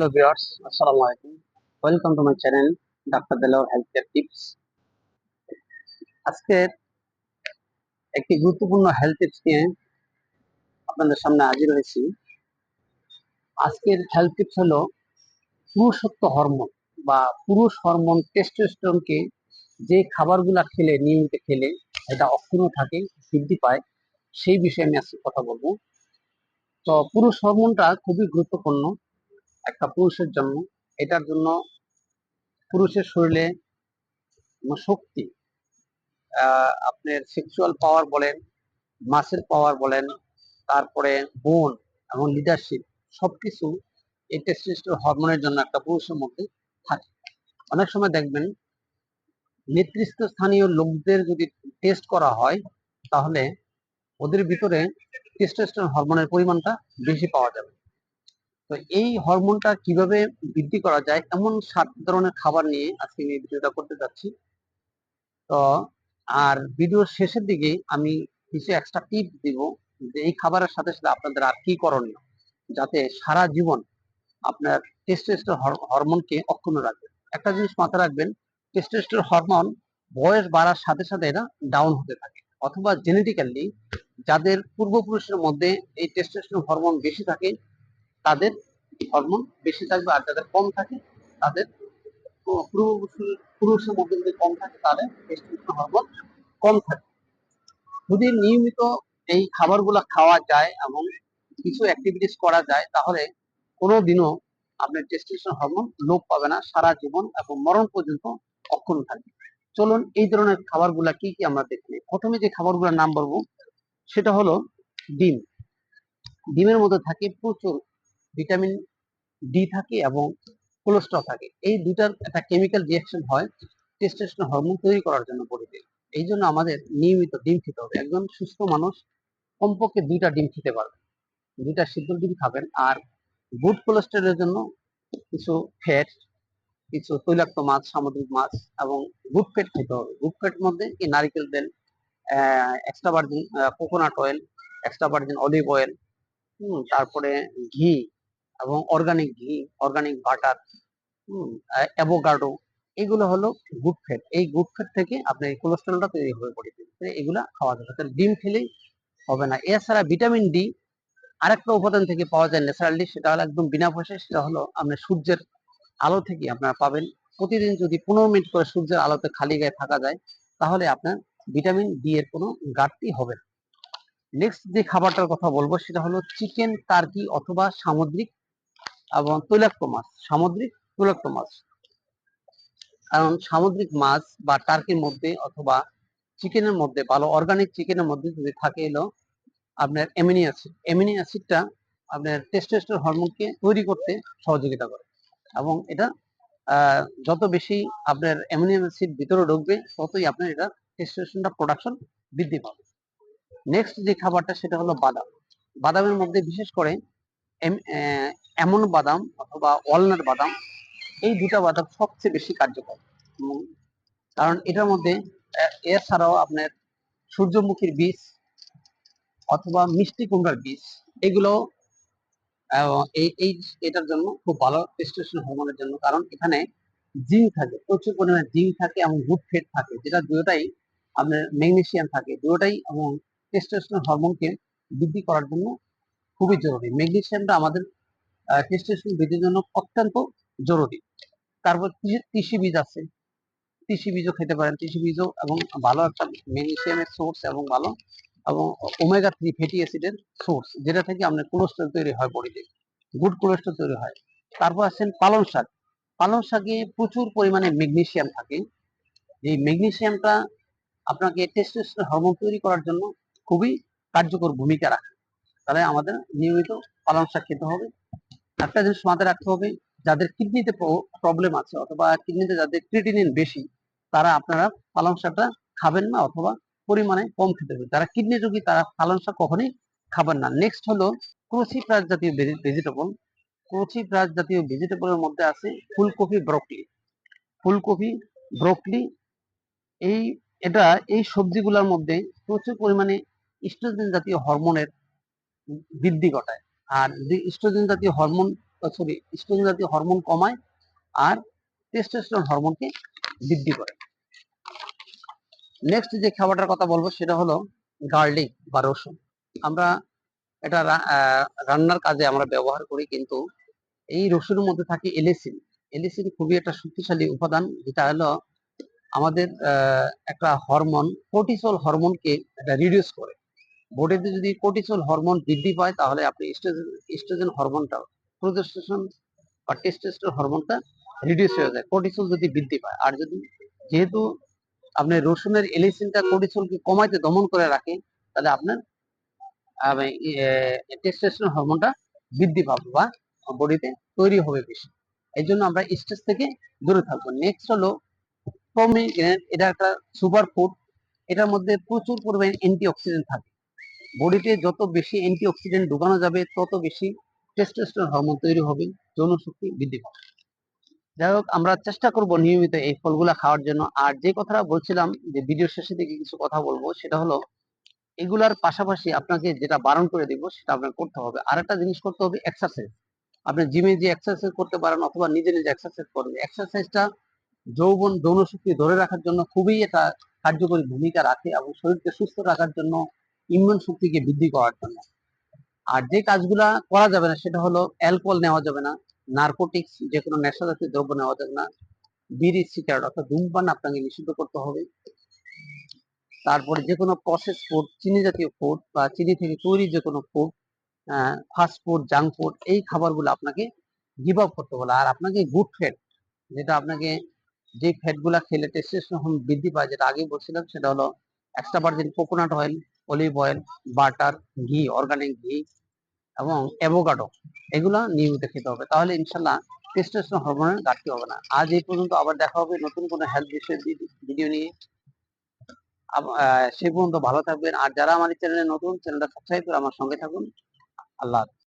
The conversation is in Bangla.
হ্যালো ভিউয়ার্স, আসসালামু আলাইকুম। ওয়েলকাম টু মাই চ্যানেল ডাক্তার দেলোয়ার হেলথ কেয়ার টিপস আজকে একটি গুরুত্বপূর্ণ হেলথ টিপস নিয়ে আপনাদের সামনে হাজির হয়েছি। আজকের হেলথ টিপস হলো পুরুষত্ব হরমোন বা পুরুষ হরমোন টেস্টোস্টেরনকে যে খাবারগুলা খেলে, নিয়মিত খেলে, এটা অক্ষুণ্ণ থাকে, বৃদ্ধি পায়, সেই বিষয়ে আমি আজকে কথা বলব। তো পুরুষ হরমোনটা খুবই গুরুত্বপূর্ণ। একটা পুরুষের জন্য এটার জন্য পুরুষের শরীরে শক্তি আপনার সেক্সুয়াল পাওয়ার বলেন মাসেল পাওয়ার বলেন, তারপরে বোন এবং লিডারশিপ সবকিছু এই টেস্টোস্টেরন হরমোনের জন্য একটা পুরুষের মধ্যে থাকে। অনেক সময় দেখবেন নেতৃত্বস্থানীয় লোকদের যদি টেস্ট করা হয়, তাহলে ওদের ভিতরে টেস্টোস্টেরন হরমোনের পরিমাণটা বেশি পাওয়া যাবে। তো এই হরমোনটা কীভাবে বৃদ্ধি করা যায়? এমন সাত ধরনের খাবার নিয়ে আজকে আমি ভিডিওটা করতে যাচ্ছি। তো, আর ভিডিওর শেষের দিকে আমি কিছু এক্সট্রা টিপ দিব যে এই খাবারের সাথে সাথে আপনাদের আর কি করণীয়? যাতে সারা জীবন আপনার টেস্টোস্টেরন হরমোনকে অক্ষুণ্ণ রাখবে একটা জিনিস মাথায় রাখবেন টেস্টোস্টেরন হরমোন বয়স বাড়ার সাথে সাথে এটা ডাউন হতে থাকে। অথবা জেনেটিক্যালি যাদের পূর্বপুরুষের মধ্যে এই টেস্টোস্টেরন হরমোন বেশি থাকে তাদের হরমোন বেশি থাকবে আর যাদের কম থাকে, তাদের পুরুষের মধ্যে যদি কম থাকে, তাহলে হরমোন কম থাকে। যদি নিয়মিত এই খাবারগুলো খাওয়া যায় এবং কিছু অ্যাক্টিভিটিস করা যায়, তাহলে কোনো দিনও আপনার টেস্টোস্টেরন হরমোন লোপ পাবে না, সারা জীবন এবং মরণ পর্যন্ত অক্ষুণ্ণ থাকবে। চলুন এই ধরনের খাবারগুলা কি কি আমরা দেখি প্রথমে যে খাবারগুলোর নাম বলব, সেটা হলো ডিম। ডিমের মধ্যে থাকে প্রচুর ভিটামিন ডি থাকে এবং কোলেস্ট্রল থাকে। এই দুটার একটা কেমিক্যাল রিয়াকশন হয় টেস্টোস্টেরন হরমোন তৈরি করার জন্য বডিতে। এই জন্য আমাদের নিয়মিত ডিম খেতে হবে। একজন সুস্থ মানুষ কমপক্ষে দুইটা ডিম খেতে পারবে। দুইটা সিদ্ধ ডিম খাবেন আর গুড কোলেস্ট্রলের জন্য কিছু ফ্যাট কিছু তৈলাক্ত মাছ, সামুদ্রিক মাছ এবং গুড ফ্যাট খেতে হবে। গুড ফ্যাট মধ্যে কি নারিকেল তেল extra virgin coconut oil extra virgin olive oil তারপরে ঘি এবং অর্গানিক ঘি অর্গানিক বাটার অ্যাভোকাডো এগুলো হলো গুড ফ্যাট এই গুড ফ্যাট থেকে আপনার এই কোলেস্ট্রলটা তৈরি হয়ে পড়ে এগুলা খাওয়া যাবে তাহলে ডিম খেলেই হবে না। এছাড়া ভিটামিন ডি আরেকটা উপাদান থেকে পাওয়া যায় ন্যাচারালি সেটা হলো একদম বিনা পয়সায়, সেটা হলো আপনার সূর্যের আলো থেকে আপনারা পাবেন। প্রতিদিন যদি পনেরো মিনিট করে সূর্যের আলোতে খালি গায়ে থাকা যায়, তাহলে আপনার ভিটামিন ডি এর কোনো ঘাটতি হবে না। নেক্সট যে খাবারটার কথা বলব, সেটা হলো চিকেন টার্কি অথবা সামুদ্রিক এবং তৈলাক্ত মাছ, সামুদ্রিক তৈলাক্ত মাছ। কারণ সামুদ্রিক মাছ বা টার্কির মধ্যে অথবা চিকেনের মধ্যে, ভালো অর্গানিক চিকেনের মধ্যে যদি থাকে এলো, আপনার এমিনি অ্যাসিড এমিনি অ্যাসিডটা আপনার টেস্টোস্টেরন হরমোনকে তৈরি করতে সহযোগিতা করে। এবং এটা যত বেশি আপনার অ্যামিনো অ্যাসিড ভিতরে ঢুকবে, ততই আপনার এটা টেস্টোস্টেরনটা প্রোডাকশন বৃদ্ধি পাবে। নেক্সট যে খাবারটা, সেটা হলো বাদাম। বাদামের মধ্যে বিশেষ করে এমন বাদাম অথবা ওয়ালনাট বাদাম, এই দুটা বাদাম সবচেয়ে বেশি কার্যকর। কারণ এটার মধ্যে এছাড়াও আপনার সূর্যমুখীর বীজ অথবা মিষ্টি কুমড়ার বীজ, এগুলো এই এই, এটার জন্য খুব ভালো টেস্টোস্টেরন হরমোনের জন্য। কারণ এখানে জিঙ্ক থাকে, প্রচুর পরিমাণে জিঙ্ক থাকে এবং গুড ফেট থাকে, যেটা দুটোটাই আপনার ম্যাগনেশিয়াম থাকে, দুটোটাই এবং টেস্টোস্টেরন হরমোনকে বৃদ্ধি করার জন্য খুবই জরুরি। ম্যাগনেশিয়ামটা আমাদের টেস্টোস্টেরন বৃদ্ধির জন্য অত্যন্ত জরুরি। তারপর তিসি- বীজ আছে। তিসি বীজও খেতে পারেন। তিসি বীজও এবং ভালো একটা ম্যাগনেসিয়ামের সোর্স এবং ভালো এবং ওমেগা থ্রি ফ্যাটি অ্যাসিডের সোর্স যেটা থেকে আপনার কোলেস্ট্রল তৈরি হয় বডিতে গুড কোলেস্ট্রল তৈরি হয়। তারপর আছেন পালং শাক। পালং শাকে প্রচুর পরিমাণে ম্যাগনেসিয়াম থাকে। এই ম্যাগনেসিয়ামটা আপনাকে টেস্টোস্টেরন হরমোন তৈরি করার জন্য খুবই কার্যকর ভূমিকা রাখে। তাহলে আমাদের নিয়মিত পালং শাক খেতে হবে। একটা জিনিস মাথায় রাখতে হবে। যাদের কিডনিতে প্রবলেম আছে অথবা কিডনিতে যাদের ক্রিটিনিন বেশি, তারা আপনারা পালং শাকটা খাবেন না অথবা পরিমাণে কম খেতে হবে। যারা কিডনি রোগী, তারা পালং শাক কখনোই খাবেন না। নেক্সট হলো ক্রোসিফ্রাস জাতীয় ভেজিটেবল ক্রোসিফ্রাস জাতীয় ভেজিটেবলের মধ্যে আছে ফুলকপি ব্রকলি ফুলকপি ব্রকলি এই, এটা, এই সবজিগুলোর মধ্যে প্রচুর পরিমাণে ইস্ট্রোজেন জাতীয় হরমোনের বৃদ্ধি ঘটায়। আর যে ইস্ট্রোজেন জাতীয় হরমোন সরি স্ট্রোজেন জাতীয় হরমোন কমায়, আর টেস্টোস্টেরন হরমোনকে বৃদ্ধি করে। নেক্সট যে খাবারটার কথা বলব, সেটা হলো গার্লিক বা রসুন। আমরা এটা রান্নার কাজে আমরা ব্যবহার করি, কিন্তু এই রসুনের মধ্যে থাকে এলিসিন। এলিসিন খুবই একটা শক্তিশালী উপাদান, যেটা হলো আমাদের একটা হরমোন কোর্টিসল হরমোনকে এটা রিডিউস করে। বডিতে যদি কোর্টিসল হরমোন বৃদ্ধি পায়, তাহলে আপনি স্ট্রোজেন হরমোনটা প্রোজেস্টেশন বা টেস্টোস্টেরন হরমোনটা রিডিউস হয়ে যায় কোর্টিসল যদি বৃদ্ধি পায়। আর যদি যেহেতু আপনার রসুনের এলিসিনটা কোর্টিসলকে কমাইতে দমন করে রাখে, তাহলে আপনার টেস্টোস্টেরন হরমোনটা বৃদ্ধি পাবে বা বডিতে তৈরি হবে বেশি। এই জন্য আমরা স্ট্রেস থেকে দূরে থাকব। নেক্সট হলো পমিগ্রেনেট এটা একটা সুপার ফুড এটার মধ্যে প্রচুর পরিমাণে অ্যান্টিঅক্সিডেন্ট থাকে। বডিতে যত বেশি অ্যান্টিঅক্সিডেন্ট ঢুকানো যাবে, তত বেশি টেস্টোস্টেরন হরমোন তৈরি হবে, যৌন শক্তি বৃদ্ধি পাবে। যাই হোক, আমরা চেষ্টা করব নিয়মিত এই ফলগুলা খাওয়ার জন্য। আর যে কথাটা বলছিলাম যে ভিডিও শেষে দিকে কিছু কথা বলব, সেটা হলো এগুলার পাশাপাশি আপনাকে যেটা বারণ করে দিব, সেটা আপনার করতে হবে। আর একটা জিনিস করতে হবে এক্সারসাইজ আপনি জিমে যে এক্সারসাইজ করতে পারেন অথবা নিজে নিজে এক্সারসাইজ করবেন এক্সারসাইজটা যৌবন, যৌন শক্তি ধরে রাখার জন্য খুবই এটা কার্যকরী ভূমিকা রাখে এবং শরীরকে সুস্থ রাখার জন্য ইমিউন শক্তিকে বৃদ্ধি করার জন্য। আর যে কাজগুলা করা যাবে না, সেটা হলো অ্যালকোহল নেওয়া যাবে না নার্কোটিক্স যে কোনো নেশা জাতীয় দ্রব্য নেওয়া যাবে না, বিড়ি সিগারেট অর্থাৎ ধূমপান আপনাকে নিষিদ্ধ করতে হবে। তারপরে যে কোনো প্রসেস ফুড চিনি জাতীয় ফুড বা চিনি থেকে তৈরি যে কোনো food fast food junk food এই খাবারগুলো আপনাকে গিভ আপ করতে বলে আর আপনাকে গুড ফ্যাট যেটা আপনাকে যে ফ্যাটগুলা খেলে টেস্টোস্টেরন বৃদ্ধি পায়, যেটা আগে বলছিলাম, সেটা হলো extra virgin coconut oil olive oil butter ঘি অর্গানিক ঘি এবং অ্যাভোকাডো এগুলো নিয়মিত খেতে হবে। তাহলে ইনশাল্লাহ টেস্টোস্টেরন হরমোনের ঘাটতি হবে না। আজ এই পর্যন্ত আবার দেখা হবে নতুন কোনো হেলথ বিষয়ের ভিডিও নিয়ে। সে পর্যন্ত ভালো থাকবেন। আর যারা আমার চ্যানেলে নতুন চ্যানেলটা সাবস্ক্রাইব করে আমার সঙ্গে থাকুন। আল্লাহ।